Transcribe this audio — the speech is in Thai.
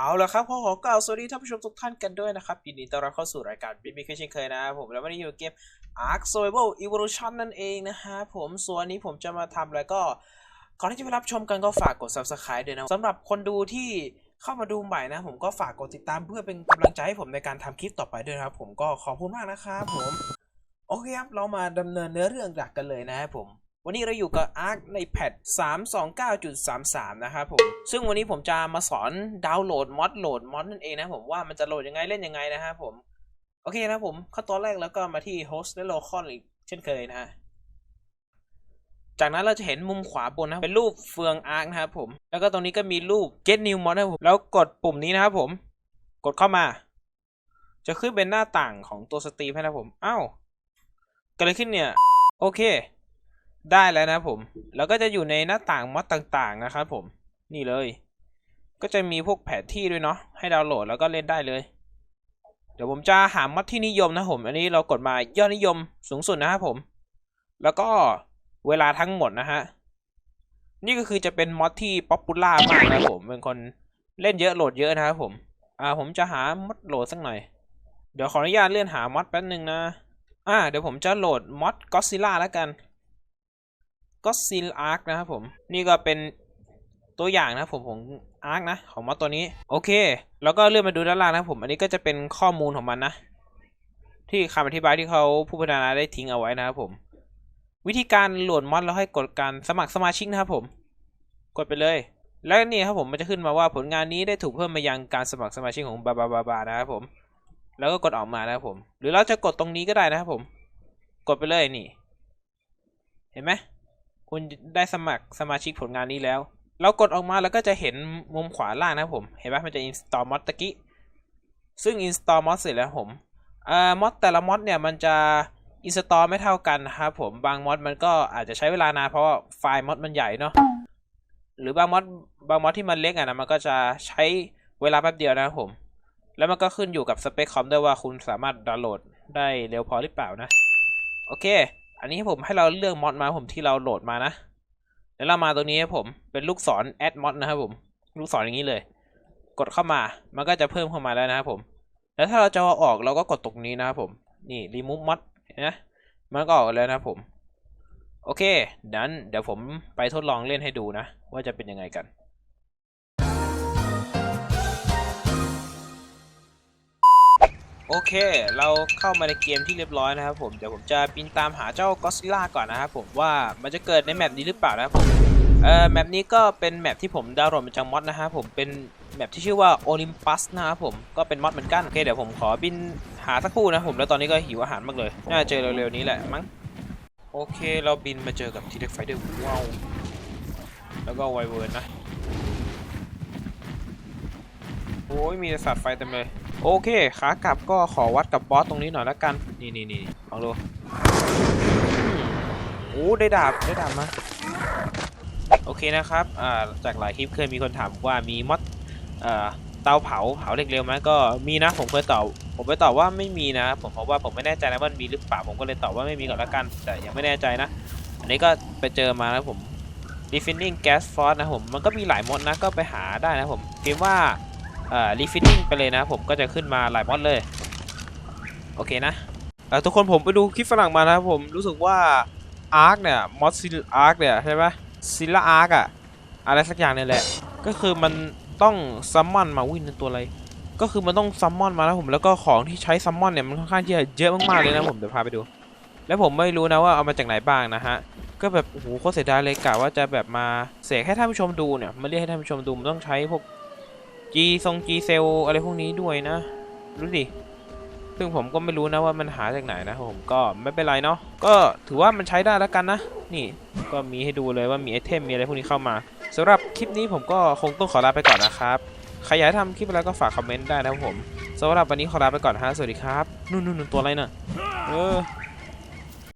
เอาละครับขอขอกล่าวสวัสดีท่านผู้ชมทุกท่านกันด้วยนะครับยินดีต้อนรับเข้าสู่รายการบิ๊กบิ๊กเช่นเคยนะครับผมแล้ววันนี้อยู่กับเกม Ark Survival Evolution นั่นเองนะฮะผมส่วนนี้ผมจะมาทำแล้วก็ก่อนที่จะไปรับชมกันก็ฝากกด Subscribe ด้วยนะสำหรับคนดูที่เข้ามาดูใหม่นะผมก็ฝากกดติดตามเพื่อเป็นกำลังใจให้ผมในการทำคลิปต่อไปด้วยนะครับผมก็ขอบคุณมากนะครับผมโอเคครับเรามาดำเนินเนื้อเรื่องหลักกันเลยนะครับผม วันนี้เราอยู่กับ Arc ในแพท329.33 นะครับผม ซึ่งวันนี้ผมจะมาสอนดาวน์โหลดมอดโหลดมอดนั่นเองนะผมว่ามันจะโหลดยังไงเล่นยังไงนะครับผม โอเคนะผมขั้นตอนแรกแล้วก็มาที่ host และ local อีกเช่นเคยนะฮะจากนั้นเราจะเห็นมุมขวาบนนะเป็นรูปเฟือง Arc นะครับผม แล้วก็ตรงนี้ก็มีรูป get new mod นะครับผม แล้วกดปุ่มนี้นะครับผม กดเข้ามา จะขึ้นเป็นหน้าต่างของตัวสตรีมให้นะผม อ้าวเกิดอะไรขึ้นเนี่ย โอเค ได้แล้วนะผม แล้วก็จะอยู่ในหน้าต่างมอดต่างๆนะครับผม นี่เลย ก็จะมีพวกแผนที่ด้วยเนาะ ให้ดาวน์โหลดแล้วก็เล่นได้เลย เดี๋ยวผมจะหามอดที่นิยมนะผม อันนี้เรากดมายอดนิยมสูงสุดนะครับผม แล้วก็เวลาทั้งหมดนะฮะ นี่ก็คือจะเป็นมอดที่ป๊อปปูล่ามากนะผม เป็นคนเล่นเยอะโหลดเยอะนะครับผม อ่า ผมจะหามอดโหลดสักหน่อย เดี๋ยวขออนุญาตเลื่อนหามอดแป๊บนึงนะ อ่า เดี๋ยวผมจะโหลดมอดก็ซิล่าแล้วกัน ก็ซิลอาร์คนะครับผม นี่ก็เป็นตัวอย่างนะผมของอาร์คนะ ของมอดตัวนี้ โอเค แล้วก็เลื่อนมาดูด้านล่างนะผม อันนี้ก็จะเป็นข้อมูลของมันนะ ที่คำอธิบายที่เขาผู้พัฒนาได้ทิ้งเอาไว้นะครับผม วิธีการโหลดมอดแล้วให้กดการสมัครสมาชิกนะครับผม กดไปเลย แล้วนี่ครับผมมันจะขึ้นมาว่าผลงานนี้ได้ถูกเพิ่มมายังการสมัครสมาชิกของบาบาบาบานะครับผม แล้วก็กดออกมานะครับผม หรือเราจะกดตรงนี้ก็ได้นะครับผม กดไปเลยนี่ เห็นไหม คุณได้สมัครสมาชิกผลงานนี้แล้ว เรากดออกมาแล้วก็จะเห็นมุมขวาล่างนะผม เห็นไหมมันจะ install mod ตะกี้ ซึ่ง install mod เสร็จแล้วผมเอ่อ mod แต่ละ mod เนี่ยมันจะ install ไม่เท่ากันนะครับผม บาง mod มันก็อาจจะใช้เวลานานเพราะว่าไฟล์ mod มันใหญ่เนาะ หรือบาง mod บาง mod ที่มันเล็กอะนะมันก็จะใช้เวลาแป๊บเดียวนะครับผม แล้วมันก็ขึ้นอยู่กับสเปคคอมด้วยว่าคุณสามารถดาวน์โหลดได้เร็วพอหรือเปล่านะ โอเค อันนี้ผมให้เราเลือกมอดมาผมที่เราโหลดมานะ แล้วเรามาตรงนี้ครับผมเป็นลูกศร add mod นะครับผมลูกศรอย่างนี้เลย กดเข้ามามันก็จะเพิ่มเข้ามาแล้วนะครับผม แล้วถ้าเราจะเอาออกเราก็กดตรงนี้นะครับผมนี่ remove mod นไหมมันก็ออกแล้วนะครับผม โอเค นั้นเดี๋ยวผมไปทดลองเล่นให้ดูนะ ว่าจะเป็นยังไงกัน โอเค เราเข้ามาในเกมที่เรียบร้อยนะครับผม เดี๋ยวผมจะบินตามหาเจ้าก็ซิล่าก่อนนะครับผมว่ามันจะเกิดในแมปนี้หรือเปล่านะครับผม เอ่อ แมปนี้ก็เป็นแมปที่ผมดาวน์โหลดมาจากมอดนะครับผม เป็นแมปที่ชื่อว่า Olympus นะครับผม ก็เป็นมอดเหมือนกัน โอเค เดี๋ยวผมขอบินหาสักครู่นะครับผม แล้วตอนนี้ก็หิวอาหารมากเลย น่าจะเจอเร็วๆนี้แหละมั้ง โอเค เราบินมาเจอกับทีเด็กไฟเดอร์ว้าว แล้วก็ไวเวิร์นนะ โอ้ยมีสัตว์ไฟเต็มเลย โอเคขากลับก็ขอวัดกับบอสตรงนี้หน่อยละกัน นี่นี่นี่ลองดูโอ้ได้ดาบได้ดาบมา โอเคนะครับ อ่า จากหลายคลิปเคยมีคนถามว่ามีมอดอ่าเตาเผาเผาเหล็กเร็วไหมก็มีนะ ผมเคยตอบผมไปตอบว่าไม่มีนะ ผมเพราะว่าผมไม่แน่ใจนะว่ามันมีหรือเปล่าผมก็เลยตอบว่าไม่มีก่อนละกัน แต่ยังไม่แน่ใจนะ อันนี้ก็ไปเจอมาแล้วผม refining gas force นะผม มันก็มีหลายมดนะก็ไปหาได้นะผมพิมว่า เอ่อ refining ไปเลยนะ ผมก็จะขึ้นมาหลายมอดเลย โอเคนะเอ่อทุกคนผมไปดูคลิปฝรั่งมานะครับผมรู้สึกว่า Ark เนี่ยมอดซิล Ark เนี่ยใช่ไหมซิล Ark อะอะไรสักอย่างนี่แหละ ก็คือมันต้องซัมมอนมาวิ่งเป็นตัวอะไร ก็คือมันต้องซัมมอนมาแล้วผมแล้วก็ของที่ใช้ซัมมอนเนี่ยมันค่อนข้างที่จะเยอะมากๆเลยนะผมเดี๋ยวพาไปดู แล้วผมไม่รู้นะว่าเอามาจากไหนบ้างนะฮะก็แบบโอ้โหโคตรเสียดายเลยกะว่าจะแบบมาเสกให้ท่านผู้ชมดูเนี่ยมาเรียกให้ท่านผู้ชมดูมันต้องใช้พวก G ทรง G เซลอะไรพวกนี้ด้วยนะ รู้ดิ ซึ่งผมก็ไม่รู้นะว่ามันหาจากไหนนะผมก็ไม่เป็นไรเนาะ ก็ถือว่ามันใช้ได้แล้วกันนะ นี่ก็มีให้ดูเลยว่ามีไอเทมมีอะไรพวกนี้เข้ามาสำหรับคลิปนี้ผมก็คงต้องขอลาไปก่อนนะครับใครอยากทำคลิปอะไรก็ฝากคอมเมนต์ได้นะครับผมสำหรับวันนี้ขอลาไปก่อนฮะสวัสดีครับ นู่นนู่นตัวอะไรน่ะเออ